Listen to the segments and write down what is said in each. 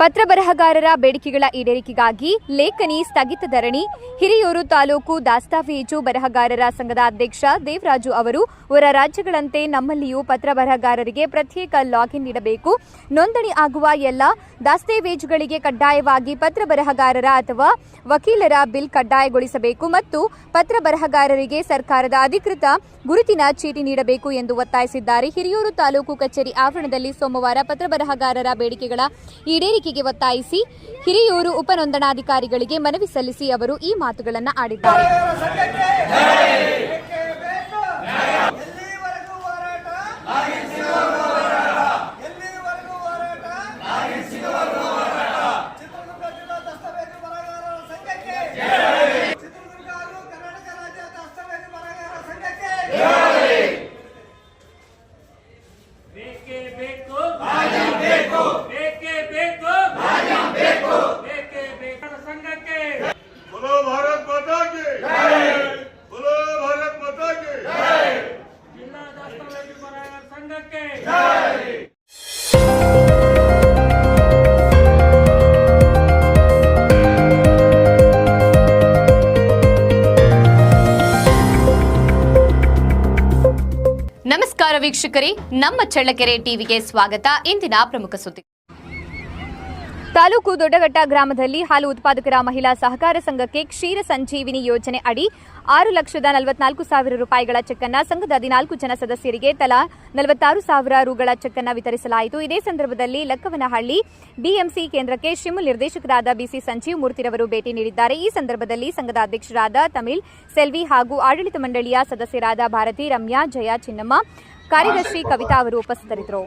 ಪತ್ರ ಬರಹಗಾರರ ಬೇಡಿಕೆಗಳ ಈಡೇರಿಕೆಗಾಗಿ ಲೇಖನಿ ಸ್ಥಗಿತ ಧರಣಿ. ಹಿರಿಯೂರು ತಾಲೂಕು ದಾಸ್ತಾವೇಜು ಬರಹಗಾರರ ಸಂಘದ ಅಧ್ಯಕ್ಷ ದೇವರಾಜು ಅವರು ಹೊರ ರಾಜ್ಯಗಳಂತೆ ನಮ್ಮಲ್ಲಿಯೂ ಪತ್ರ ಬರಹಗಾರರಿಗೆ ಪ್ರತ್ಯೇಕ ಲಾಗಿನ್ ನೀಡಬೇಕು. ನೋಂದಣಿ ಆಗುವ ಎಲ್ಲ ದಾಸ್ತಾವೇಜುಗಳಿಗೆ ಕಡ್ಡಾಯವಾಗಿ ಪತ್ರ ಬರಹಗಾರರ ಅಥವಾ ವಕೀಲರ ಬಿಲ್ ಕಡ್ಡಾಯಗೊಳಿಸಬೇಕು ಮತ್ತು ಪತ್ರ ಬರಹಗಾರರಿಗೆ ಸರ್ಕಾರದ ಅಧಿಕೃತ ಗುರುತಿನ ಚೀಟಿ ನೀಡಬೇಕು ಎಂದು ಒತ್ತಾಯಿಸಿದ್ದಾರೆ. ಹಿರಿಯೂರು ತಾಲೂಕು ಕಚೇರಿ ಆವರಣದಲ್ಲಿ ಸೋಮವಾರ ಪತ್ರ ಬರಹಗಾರರ ಬೇಡಿಕೆಗಳ ಈಡೇರಿಕೆಗೆ ಒತ್ತಾಯಿಸಿ ಹಿರಿಯೂರು ಉಪನೋಂದಣಾಧಿಕಾರಿಗಳಿಗೆ ಮನವಿ ಸಲ್ಲಿಸಿ ಅವರು ಈ ಮಾತುಗಳನ್ನು ಆಡಿದ್ದಾರೆ. ವೀಕ್ಷಕರೇ, ನಮ್ಮ ಚಳ್ಳಕೆರೆ ಟಿವಿಗೆ ಸ್ವಾಗತ. ಇಂದಿನ ಪ್ರಮುಖ ಸುದ್ದಿ. ತಾಲೂಕು ದೊಡ್ಡಘಟ್ಟ ಗ್ರಾಮದಲ್ಲಿ ಹಾಲು ಉತ್ಪಾದಕರ ಮಹಿಳಾ ಸಹಕಾರ ಸಂಘಕ್ಕೆ ಕ್ಷೀರ ಸಂಜೀವಿನಿ ಯೋಜನೆ ಅಡಿ ಆರು ಲಕ್ಷದ ನಲವತ್ನಾಲ್ಕು ಸಾವಿರ ರೂಪಾಯಿಗಳ ಚೆಕ್ ಸಂಘದ ಹದಿನಾಲ್ಕು ಜನ ಸದಸ್ಯರಿಗೆ ತಲಾ ನಲವತ್ತಾರು ಸಾವಿರ ರುಗಳ ಚೆಕ್ ವಿತರಿಸಲಾಯಿತು. ಇದೇ ಸಂದರ್ಭದಲ್ಲಿ ಲಕ್ಕವನಹಳ್ಳಿ ಬಿಎಂಸಿ ಕೇಂದ್ರಕ್ಕೆ ಶಿಮ್ ನಿರ್ದೇಶಕರಾದ ಬಿಸಿ ಸಂಜೀವ್ ಮೂರ್ತಿರವರು ಭೇಟಿ ನೀಡಿದ್ದಾರೆ. ಈ ಸಂದರ್ಭದಲ್ಲಿ ಸಂಘದ ಅಧ್ಯಕ್ಷರಾದ ತಮಿಳ್ ಸೆಲ್ವಿ ಹಾಗೂ ಆಡಳಿತ ಮಂಡಳಿಯ ಸದಸ್ಯರಾದ ಭಾರತಿ ರಮ್ಯಾ, ಜಯಾ ಚಿನ್ನಮ್ಮ ಕಾರ್ಯದರ್ಶಿ ಕವಿತಾ ಅವರು ಉಪಸ್ಥಿತರಿದ್ದರು.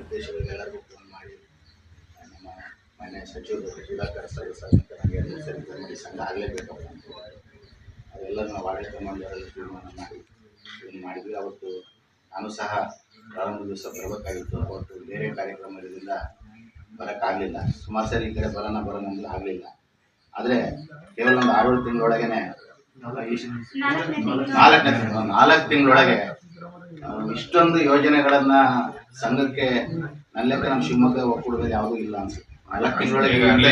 ಮಾಡಿದ್ವಿ ಅವತ್ತು ನಾನು ಸಹ ಪ್ರಾರಂಭ ದಿವಸ ಬರಬೇಕಾಗಿತ್ತು ಅವತ್ತು ಬೇರೆ ಕಾರ್ಯಕ್ರಮದಿಂದ ಬರೋಕ್ಕಾಗಲಿಲ್ಲ ಸುಮಾರು ಸರಿ ಈ ಕಡೆ ಬರೋಣ ಬರೋಣ ಅಂದ್ರೆ ಆಗಲಿಲ್ಲ ಆದರೆ ಕೇವಲ ಒಂದು ಆರು ತಿಂಗಳೊಳಗೇನೆ ನಾಲ್ಕನೇ ತಿಂಗಳು ನಾಲ್ಕು ತಿಂಗಳೊಳಗೆ ಇಷ್ಟೊಂದು ಯೋಜನೆಗಳನ್ನ ಸಂಘಕ್ಕೆ ನನ್ನ ಲೆಕ್ಕ ನಮ್ಮ ಶಿವಮೊಗ್ಗ ಒಕ್ಕೂಟದಲ್ಲಿ ಯಾವುದೂ ಇಲ್ಲ ಅನ್ಸುತ್ತೆ. ನಾಲ್ಕು ತಿಂಗಳೊಳಗೆ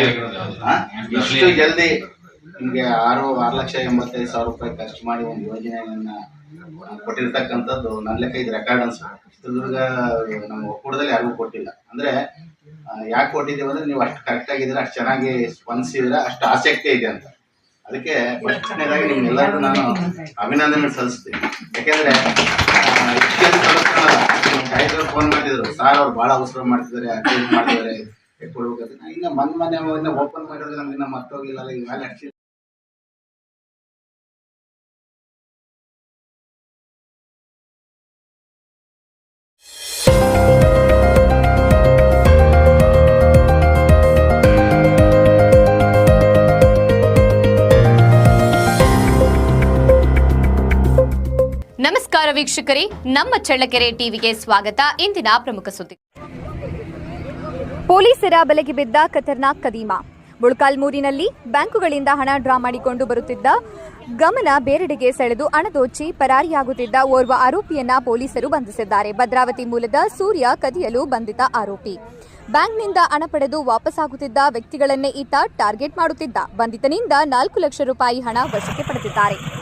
ಹಾ? ಇಷ್ಟು ಜಲ್ದಿ ನಿಮಗೆ ಆರು ಆರು ಲಕ್ಷ ಎಂಬತ್ತೈದು ಸಾವಿರ ರೂಪಾಯಿ ಖರ್ಚು ಮಾಡಿ ಒಂದು ಯೋಜನೆಯನ್ನ ಕೊಟ್ಟಿರ್ತಕ್ಕಂಥದ್ದು ನನ್ನ ಲೆಕ್ಕ ಇದು ರೆಕಾರ್ಡ್ ಅನ್ಸುತ್ತೆ. ಚಿತ್ರದುರ್ಗ ನಮ್ಮ ಒಕ್ಕೂಟದಲ್ಲಿ ಯಾರಿಗೂ ಕೊಟ್ಟಿಲ್ಲ. ಅಂದ್ರೆ ಯಾಕೆ ಕೊಟ್ಟಿದ್ದೀವಿ ಅಂದ್ರೆ ನೀವು ಅಷ್ಟು ಕರೆಕ್ಟ್ ಆಗಿದ್ರೆ ಅಷ್ಟು ಚೆನ್ನಾಗಿ ಸ್ಪಂದಿಸಿದ್ರೆ ಅಷ್ಟು ಆಸಕ್ತಿ ಇದೆ ಅಂತ. ಅದಕ್ಕೆ ಫಸ್ಟ್ನೇದಾಗಿ ನಿಮ್ಗೆಲ್ಲರಿಗೂ ನಾನು ಅಭಿನಂದನೆ ಸಲ್ಲಿಸ್ತೀನಿ. ಯಾಕೆಂದ್ರೆ ನಮ್ಮ ಸಾಹೇಬ್ರು ಫೋನ್ ಮಾಡಿದ್ರು ಸಾರ್ ಅವ್ರು ಭಾಳ ಅವಸರ ಮಾಡ್ತಿದ್ದಾರೆ ಅರ್ಜೆಂಟ್ ಮಾಡ್ತಿದ್ದಾರೆ ಕೊಡ್ಬೇಕಂತ ಇನ್ನ ಮನ್ ಮನೆ ಓಪನ್ ಮಾಡಿದ್ರೆ ನಮ್ಗೆ ಇನ್ನ ಮರ್ತೋಗಿಲ್ಲ ಈಗ ಮೇಲೆ ನಮಸ್ಕಾರ ವೀಕ್ಷಕರೇ. ನಮ್ಮ ಚಳ್ಳಕೆರೆ ಟಿವಿಗೆ ಸ್ವಾಗತ. ಇಂದಿನ ಪ್ರಮುಖ ಸುದ್ದಿ. ಪೊಲೀಸರ ಬಲೆಗೆ ಬಿದ್ದ ಖತರ್ನಾಕ್ ಕದೀಮ. ಬುಳ್ಕಾಲ್ಮೂರಿನಲ್ಲಿ ಬ್ಯಾಂಕುಗಳಿಂದ ಹಣ ಡ್ರಾ ಮಾಡಿಕೊಂಡು ಬರುತ್ತಿದ್ದ ಗಮನ ಬೇರೆಡೆಗೆ ಸೆಳೆದು ಅಣದೋಚಿ ಪರಾರಿಯಾಗುತ್ತಿದ್ದ ಓರ್ವ ಆರೋಪಿಯನ್ನ ಪೊಲೀಸರು ಬಂಧಿಸಿದ್ದಾರೆ. ಭದ್ರಾವತಿ ಮೂಲದ ಸೂರ್ಯ ಕದಿಯಲು ಬಂಧಿತ ಆರೋಪಿ. ಬ್ಯಾಂಕ್ನಿಂದ ಹಣ ಪಡೆದು ವಾಪಸ್ಸಾಗುತ್ತಿದ್ದ ವ್ಯಕ್ತಿಗಳನ್ನೇ ಈತ ಟಾರ್ಗೆಟ್ ಮಾಡುತ್ತಿದ್ದ. ಬಂಧಿತನಿಂದ ನಾಲ್ಕು ಲಕ್ಷ ರೂಪಾಯಿ ಹಣ ವಶಕ್ಕೆ ಪಡೆದಿದ್ದಾರೆ.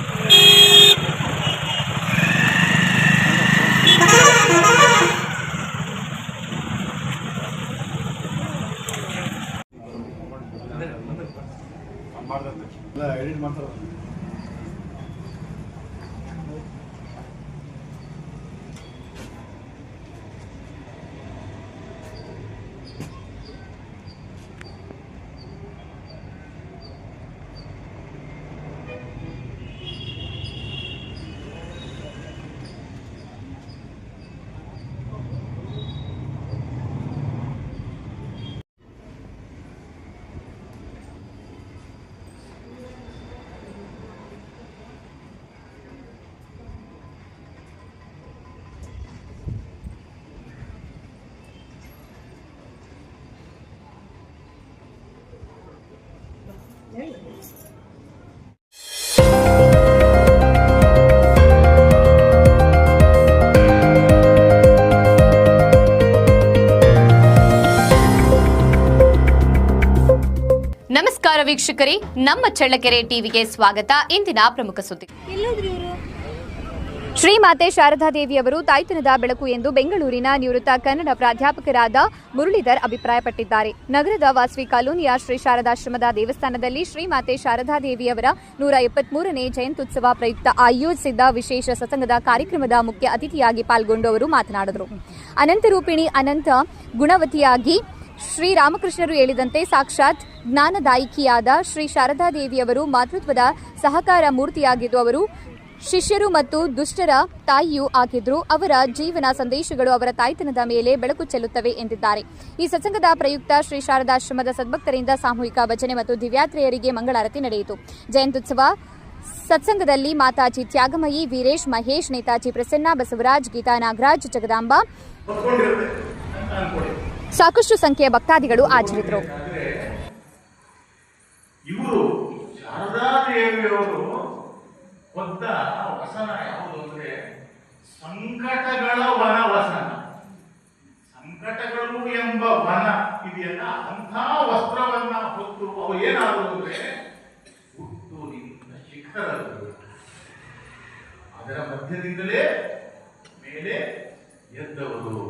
ವೀಕ್ಷಕರೇ ನಮ್ಮ ಚಳ್ಳಕೆರೆ ಟಿವಿಗೆ ಸ್ವಾಗತ. ಇಂದಿನ ಪ್ರಮುಖ ಸುದ್ದಿ. ಶ್ರೀಮಾತೆ ಶಾರದಾದೇವಿಯವರು ತಾಯ್ತನದ ಬೆಳಕು ಎಂದು ಬೆಂಗಳೂರಿನ ನಿವೃತ್ತ ಕನ್ನಡ ಪ್ರಾಧ್ಯಾಪಕರಾದ ಮುರಳೀಧರ್ ಅಭಿಪ್ರಾಯಪಟ್ಟಿದ್ದಾರೆ. ನಗರದ ವಾಸವಿ ಕಾಲೋನಿಯ ಶ್ರೀ ಶಾರದಾಶ್ರಮದ ದೇವಸ್ಥಾನದಲ್ಲಿ ಶ್ರೀಮಾತೆ ಶಾರದಾದೇವಿಯವರ ನೂರ ಎಪ್ಪತ್ಮೂರನೇ ಜಯಂತ್ಯುತ್ಸವ ಪ್ರಯುಕ್ತ ಆಯೋಜಿಸಿದ್ದ ವಿಶೇಷ ಸತಂಗದ ಕಾರ್ಯಕ್ರಮದ ಮುಖ್ಯ ಅತಿಥಿಯಾಗಿ ಪಾಲ್ಗೊಂಡು ಅವರು ಮಾತನಾಡಿದರು. ಅನಂತರೂಪಿಣಿ ಅನಂತ ಗುಣವತಿಯಾಗಿ ಶ್ರೀರಾಮಕೃಷ್ಣರು ಹೇಳಿದಂತೆ ಸಾಕ್ಷಾತ್ ಜ್ಞಾನದಾಯಿಕಿಯಾದ ಶ್ರೀ ಶಾರದಾದೇವಿಯವರು ಮಾತೃತ್ವದ ಸಹಕಾರ ಮೂರ್ತಿಯಾಗಿದ್ದು ಅವರು ಶಿಷ್ಯರು ಮತ್ತು ದುಷ್ಟರ ತಾಯಿಯೂ ಆಗಿದ್ರು. ಅವರ ಜೀವನ ಸಂದೇಶಗಳು ಅವರ ತಾಯ್ತನದ ಮೇಲೆ ಬೆಳಕು ಚೆಲ್ಲುತ್ತವೆ ಎಂದಿದ್ದಾರೆ. ಈ ಸತ್ಸಂಗದ ಪ್ರಯುಕ್ತ ಶ್ರೀ ಶಾರದಾಶ್ರಮದ ಸದ್ಭಕ್ತರಿಂದ ಸಾಮೂಹಿಕ ಭಜನೆ ಮತ್ತು ದಿವ್ಯಾತ್ರೆಯರಿಗೆ ಮಂಗಳಾರತಿ ನಡೆಯಿತು. ಜಯಂತ್ಯುತ್ಸವ ಸತ್ಸಂಗದಲ್ಲಿ ಮಾತಾಜಿ ತ್ಯಾಗಮಯಿ, ವೀರೇಶ್, ಮಹೇಶ್, ನೇತಾಜಿ ಪ್ರಸನ್ನ, ಬಸವರಾಜ್, ಗೀತಾ ನಾಗರಾಜ್, ಜಗದಾಂಬ. ಸಾಕಷ್ಟು ಸಂಖ್ಯೆಯ ಭಕ್ತಾದಿಗಳು ಆಚರಿದರು ಇವರು ಶಾರದಾದೇವಿಯವರು ಹೊತ್ತ ವಸನ ಅಂದ್ರೆ ಸಂಕಟಗಳ ವನ ವಸನ ಸಂಕಟಗಳು ಎಂಬ ವನ ಇದೆಯಲ್ಲ, ಅಂಥ ವಸ್ತ್ರವನ್ನ ಹೊತ್ತು ಅವು ಏನಾದ್ರು ಅಂದ್ರೆ ಹುಟ್ಟು ನಿಂತ ಶಿಖರಗಳು. ಅದರ ಮಧ್ಯದಿಂದಲೇ ಮೇಲೆ ಎದ್ದವರು.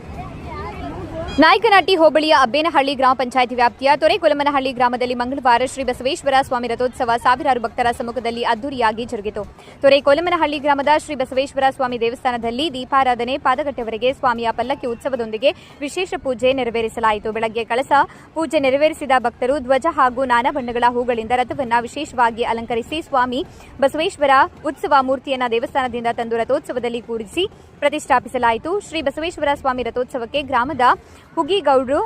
ನಾಯಕನಹಟ್ಟಿ ಹೋಬಳಿಯ ಅಬ್ಬೇನಹಳ್ಳಿ ಗ್ರಾಮ ಪಂಚಾಯಿತಿ ವ್ಯಾಪ್ತಿಯ ತೊರೆಕೊಲಮನಹಳ್ಳಿ ಗ್ರಾಮದಲ್ಲಿ ಮಂಗಳವಾರ ಶ್ರೀ ಬಸವೇಶ್ವರ ಸ್ವಾಮಿ ರಥೋತ್ಸವ ಸಾವಿರಾರು ಭಕ್ತರ ಸಮ್ಮುಖದಲ್ಲಿ ಅದ್ದೂರಿಯಾಗಿ ಜರುಗಿತು. ತೊರೆಕೊಲಮನಹಳ್ಳಿ ಗ್ರಾಮದ ಶ್ರೀ ಬಸವೇಶ್ವರ ಸ್ವಾಮಿ ದೇವಸ್ಥಾನದಲ್ಲಿ ದೀಪಾರಾಧನೆ ಪಾದಗಟ್ಟೆವರೆಗೆ ಸ್ವಾಮಿಯ ಪಲ್ಲಕ್ಕಿ ಉತ್ಸವದೊಂದಿಗೆ ವಿಶೇಷ ಪೂಜೆ ನೆರವೇರಿಸಲಾಯಿತು. ಬೆಳಗ್ಗೆ ಕಳಸ ಪೂಜೆ ನೆರವೇರಿಸಿದ ಭಕ್ತರು ಧ್ವಜ ಹಾಗೂ ನಾನಾ ಬಣ್ಣಗಳ ಹೂಗಳಿಂದ ರಥವನ್ನು ವಿಶೇಷವಾಗಿ ಅಲಂಕರಿಸಿ ಸ್ವಾಮಿ ಬಸವೇಶ್ವರ ಉತ್ಸವ ಮೂರ್ತಿಯನ್ನು ದೇವಸ್ಥಾನದಿಂದ ತಂದು ರಥೋತ್ಸವದಲ್ಲಿ ಕೂರಿಸಿ ಪ್ರತಿಷ್ಠಾಪಿಸಲಾಯಿತು. ಶ್ರೀ ಬಸವೇಶ್ವರ ಸ್ವಾಮಿ ರಥೋತ್ಸವಕ್ಕೆ ಗ್ರಾಮದ ಹುಗಿಗೌಡ್ರು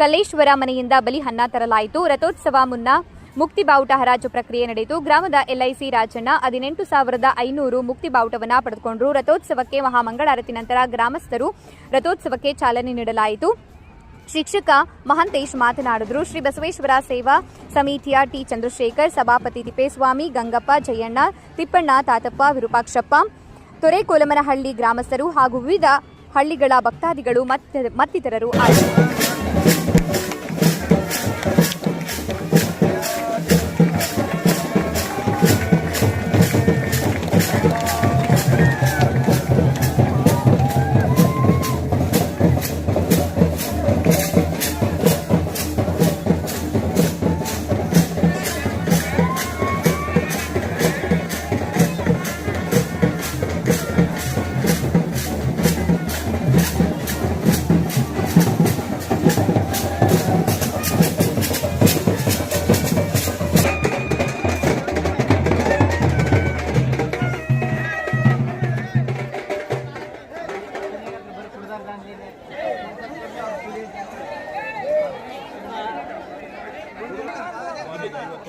ಕಲ್ಲೇಶ್ವರ ಮನೆಯಿಂದ ಬಲಿಹನ್ನ ತರಲಾಯಿತು. ರಥೋತ್ಸವ ಮುನ್ನ ಮುಕ್ತಿ ಬಾವುಟ ಹರಾಜು ಪ್ರಕ್ರಿಯೆ ನಡೆಯಿತು. ಗ್ರಾಮದ ಎಲ್ಐಸಿ ರಾಜಣ್ಣ ಹದಿನೆಂಟು ಸಾವಿರದ ಐನೂರು ಮುಕ್ತಿ ಬಾವುಟವನ್ನು ಪಡೆದುಕೊಂಡರು. ರಥೋತ್ಸವಕ್ಕೆ ಮಹಾಮಂಗಳಾರತಿ ನಂತರ ಗ್ರಾಮಸ್ಥರು ರಥೋತ್ಸವಕ್ಕೆ ಚಾಲನೆ ನೀಡಲಾಯಿತು. ಶಿಕ್ಷಕ ಮಹಂತೇಶ್ ಮಾತನಾಡಿದರು. ಶ್ರೀ ಬಸವೇಶ್ವರ ಸೇವಾ ಸಮಿತಿಯ ಟಿ ಚಂದ್ರಶೇಖರ್, ಸಭಾಪತಿ ತಿಪ್ಪೇಸ್ವಾಮಿ, ಗಂಗಪ್ಪ, ಜಯಣ್ಣ, ತಿಪ್ಪಣ್ಣ, ತಾತಪ್ಪ, ವಿರೂಪಾಕ್ಷಪ್ಪ ತೊರೆಕೋಲಮನಹಳ್ಳಿ ಗ್ರಾಮಸ್ಥರು ಹಾಗೂ ವಿವಿಧ ಹಳ್ಳಿಗಳ ಭಕ್ತಾದಿಗಳು ಮತ್ತಿತರರು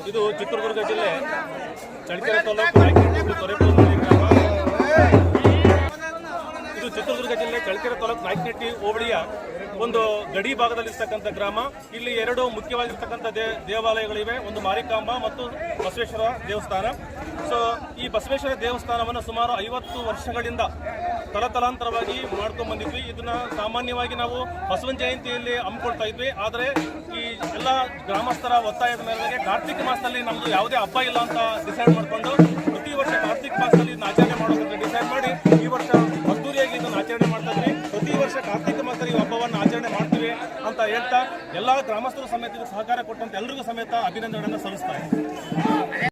ಇದು ಚಿತ್ರದುರ್ಗ ಜಿಲ್ಲೆ ಚಳ್ಳಕೆರೆ ತಾಲೂಕು ಇದು ಚಿತ್ರದುರ್ಗ ಜಿಲ್ಲೆ ಚಳ್ಳಕೆರೆ ತಾಲೂಕು ನಾಯಕನಹಟ್ಟಿ ಹೋಬಳಿಯ ಒಂದು ಗಡಿ ಭಾಗದಲ್ಲಿರ್ತಕ್ಕಂಥ ಗ್ರಾಮ. ಇಲ್ಲಿ ಎರಡು ಮುಖ್ಯವಾಗಿರ್ತಕ್ಕಂಥ ದೇವಾಲಯಗಳಿವೆ. ಒಂದು ಮಾರಿಕಾಂಬ ಮತ್ತು ಬಸವೇಶ್ವರ ದೇವಸ್ಥಾನ. ಸೊ ಈ ಬಸವೇಶ್ವರ ದೇವಸ್ಥಾನವನ್ನು ಸುಮಾರು ಐವತ್ತು ವರ್ಷಗಳಿಂದ ತಲತಲಾಂತರವಾಗಿ ಮಾಡ್ಕೊಂಡು ಬಂದಿದ್ವಿ. ಇದನ್ನ ಸಾಮಾನ್ಯವಾಗಿ ನಾವು ಬಸವನ ಜಯಂತಿಯಲ್ಲಿ ಹಮ್ಮಿಕೊಳ್ತಾ ಇದ್ವಿ. ಆದರೆ ಈ ಎಲ್ಲ ಗ್ರಾಮಸ್ಥರ ಒತ್ತಾಯದ ಮೇರೆಗೆ ಕಾರ್ತಿಕ ಮಾಸದಲ್ಲಿ ನಮ್ದು ಯಾವುದೇ ಹಬ್ಬ ಇಲ್ಲ ಅಂತ ಡಿಸೈಡ್ ಮಾಡಿಕೊಂಡು ಪ್ರತಿ ವರ್ಷ ಕಾರ್ತಿಕ ಮಾಸದಲ್ಲಿ ಇದನ್ನ ಆಚರಣೆ ಮಾಡೋದಕ್ಕೆ ಡಿಸೈಡ್ ಮಾಡಿ ಈ ವರ್ಷ ಅದ್ದೂರಿಯಾಗಿ ಇದನ್ನು ಆಚರಣೆ ಮಾಡ್ತಾ ಇದ್ವಿ. ಪ್ರತಿ ವರ್ಷ ಕಾರ್ತಿಕ ಮಾಸದಲ್ಲಿ ಈ ಹಬ್ಬವನ್ನು ಆಚರಣೆ ಮಾಡ್ತೀವಿ ಅಂತ ಹೇಳ್ತಾ ಎಲ್ಲ ಗ್ರಾಮಸ್ಥರು ಸಮೇತ ಸಹಕಾರ ಕೊಟ್ಟಂತ ಎಲ್ರಿಗೂ ಸಮೇತ ಅಭಿನಂದನೆಗಳನ್ನು ಸಲ್ಲಿಸ್ತಾ ಇದ್ದೀನಿ.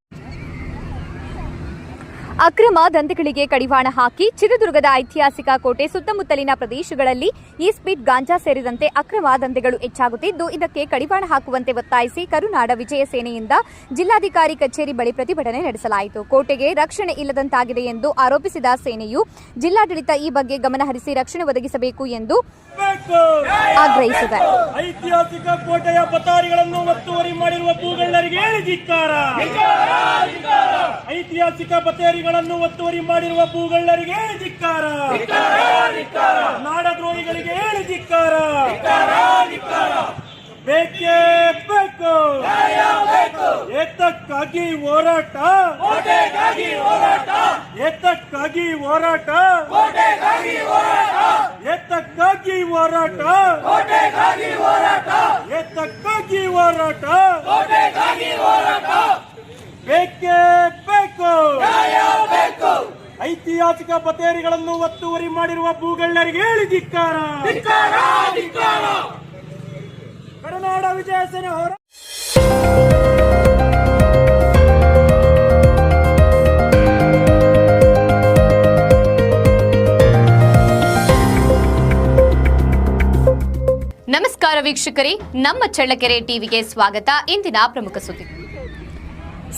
ಅಕ್ರಮ ದಂಧೆಗಳಿಗೆ ಕಡಿವಾಣ ಹಾಕಿ ಚಿತ್ರದುರ್ಗದ ಐತಿಹಾಸಿಕ ಕೋಟೆ ಸುತ್ತಮುತ್ತಲಿನ ಪ್ರದೇಶಗಳಲ್ಲಿ ಈ ಸ್ಪೀಡ್ ಗಾಂಜಾ ಸೇರಿದಂತೆ ಅಕ್ರಮ ದಂಧೆಗಳು ಹೆಚ್ಚಾಗುತ್ತಿದ್ದು, ಇದಕ್ಕೆ ಕಡಿವಾಣ ಹಾಕುವಂತೆ ಒತ್ತಾಯಿಸಿ ಕರುನಾಡ ವಿಜಯ ಸೇನೆಯಿಂದ ಜಿಲ್ಲಾಧಿಕಾರಿ ಕಚೇರಿ ಬಳಿ ಪ್ರತಿಭಟನೆ ನಡೆಸಲಾಯಿತು. ಕೋಟೆಗೆ ರಕ್ಷಣೆ ಇಲ್ಲದಂತಾಗಿದೆ ಎಂದು ಆರೋಪಿಸಿದ ಸೇನೆಯು ಜಿಲ್ಲಾಡಳಿತ ಈ ಬಗ್ಗೆ ಗಮನಹರಿಸಿ ರಕ್ಷಣೆ ಒದಗಿಸಬೇಕು ಎಂದು ಆಗ್ರಹಿಸಿದೆ. ಐತಿಹಾಸಿಕ ಕೋಟೆಯ ಪತಾರಿಗಳನ್ನು ಒತ್ತುವರಿ ಮಾಡಿರುವ ಐತಿಹಾಸಿಕ ಬತೇರಿಗಳನ್ನು ಒತ್ತುವರಿ ಮಾಡಿರುವ ಭೂಗಳ್ಳರಿಗೆ ಧಿಕ್ಕಾರ. ನಾಡದ್ರೋಹಿಗಳಿಗೆ ಹೇಳಿ ಧಿಕ್ಕಾರ. ಬೇಕೇ ಬೇಕು. ಎತ್ತಕ್ಕಾಗಿ ಹೋರಾಟ. ಎತ್ತಕ್ಕಾಗಿ ಹೋರಾಟ. ಎತ್ತಕ್ಕಾಗಿ ಹೋರಾಟ. ಎತ್ತಕ್ಕಾಗಿ ಹೋರಾಟ. ಬೇಕೇ ಬೇಕು. ಐತಿಹಾಸಿಕ ಬತೇರಿಗಳನ್ನು ಒತ್ತುವರಿ ಮಾಡಿರುವ ಭೂಗಳ್ಳರಿಗೆ ಹೇಳಿ ಧಿಕ್ಕಾರ. ಕರುನಾಡ ವಿಜಯ ಸೇನೆ ಹೋರಾ ನಮಸ್ಕಾರ ವೀಕ್ಷಕರೇ ನಮ್ಮ ಚಳ್ಳಕೆರೆ ಟಿವಿಗೆ ಸ್ವಾಗತ. ಇಂದಿನ ಪ್ರಮುಖ ಸುದ್ದಿ.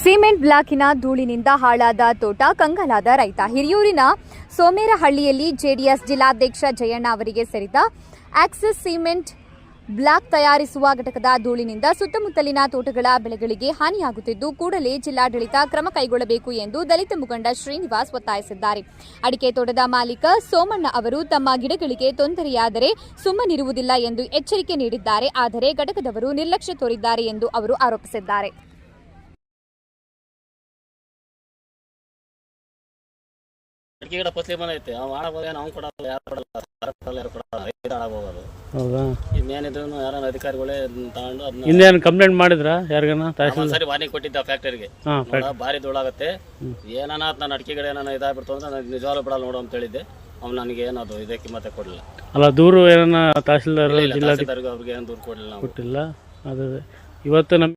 ಸಿಮೆಂಟ್ ಬ್ಲಾಕಿನ ಧೂಳಿನಿಂದ ಹಾಳಾದ ತೋಟ ಕಂಗಾಲಾದ ರೈತ. ಹಿರಿಯೂರಿನ ಸೋಮೇರಹಳ್ಳಿಯಲ್ಲಿ ಜೆಡಿಎಸ್ ಜಿಲ್ಲಾಧ್ಯಕ್ಷ ಜಯಣ್ಣ ಅವರಿಗೆ ಸೇರಿದ ಆಕ್ಸಿಸ್ ಸಿಮೆಂಟ್ ಬ್ಲಾಕ್ ತಯಾರಿಸುವ ಘಟಕದ ಧೂಳಿನಿಂದ ಸುತ್ತಮುತ್ತಲಿನ ತೋಟಗಳ ಬೆಳೆಗಳಿಗೆ ಹಾನಿಯಾಗುತ್ತಿದ್ದು, ಕೂಡಲೇ ಜಿಲ್ಲಾಡಳಿತ ಕ್ರಮ ಕೈಗೊಳ್ಳಬೇಕು ಎಂದು ದಲಿತ ಮುಖಂಡ ಶ್ರೀನಿವಾಸ್ ಒತ್ತಾಯಿಸಿದ್ದಾರೆ. ಅಡಿಕೆ ತೋಟದ ಮಾಲೀಕ ಸೋಮಣ್ಣ ಅವರು ತಮ್ಮ ಗಿಡಗಳಿಗೆ ತೊಂದರೆಯಾದರೆ ಸುಮ್ಮನಿರುವುದಿಲ್ಲ ಎಂದು ಎಚ್ಚರಿಕೆ ನೀಡಿದ್ದಾರೆ. ಆದರೆ ಘಟಕದವರು ನಿರ್ಲಕ್ಷ್ಯ ತೋರಿದ್ದಾರೆ ಎಂದು ಅವರು ಆರೋಪಿಸಿದ್ದಾರೆ. ಅಡಿಕೆ ಗಿಡ ಫಸಲಿ ಬಂದೈತೆ ಅವ್ ಮಾಡಬಹುದು ನಾವು ಕೊಡಲ್ಲ ಯಾರು ಕೊಡಲ್ಲ ಸರ್ಕಾರ ಕೊಡಲ್ಲ ಯಾರು ಕೊಡಲ್ಲ ರೈತ ಆಡಬಹುದು. ಹೌದಾ? ಇನ್ನೇನಿದ್ರು ಯಾರನ್ನ ಅಧಿಕಾರಿಗಳೇ ಅದ್ನ ತಗೊಂಡು ಅದನ್ನ ಹಿಂದೇನು ಕಂಪ್ಲೇಂಟ್ ಮಾಡಿದ್ರ ಯಾರಿಗಾನ? ತಹಸೀಲ್ ಒಂದ್ಸರಿ ವಾರ್ನಿಂಗ್ ಕೊಟ್ಟಿದ್ದ ಫ್ಯಾಕ್ಟರಿಗೆ ಹಾ ನೋಡ ಭಾರಿ ಧೂಳಾಗತ್ತೆ. ಏನಾನ ನನ್ನ ಅಡಿಕೆ ಗಿಡ ಏನಾನ ಇದಾಗ್ಬಿಡ್ತು ಅಂದ್ರೆ ನಾನು ನಿಜವಾಗ್ಲೂ ಬಿಡಲ್ಲ ನೋಡು ಅಂತ ಹೇಳಿದ್ದೆ. ಅವ್ನು ನನಗೆ ಏನದು ಇದಕ್ಕೆ ಮತ್ತೆ ಕೊಡಲಿಲ್ಲ. ಅಲ್ಲ ದೂರು ಏನಾನ ತಹಸೀಲ್ದಾರ್ ತಹಸೀಲ್ದಾರ್ಗೆ ಅವ್ರಿಗೆ ಏನು ದೂರು ಕೊಡಲಿಲ್ಲ ನಾವು ಕೊಟ್ಟಿಲ್ಲ. ಅದು. ಇವತ್ತು ನಮ್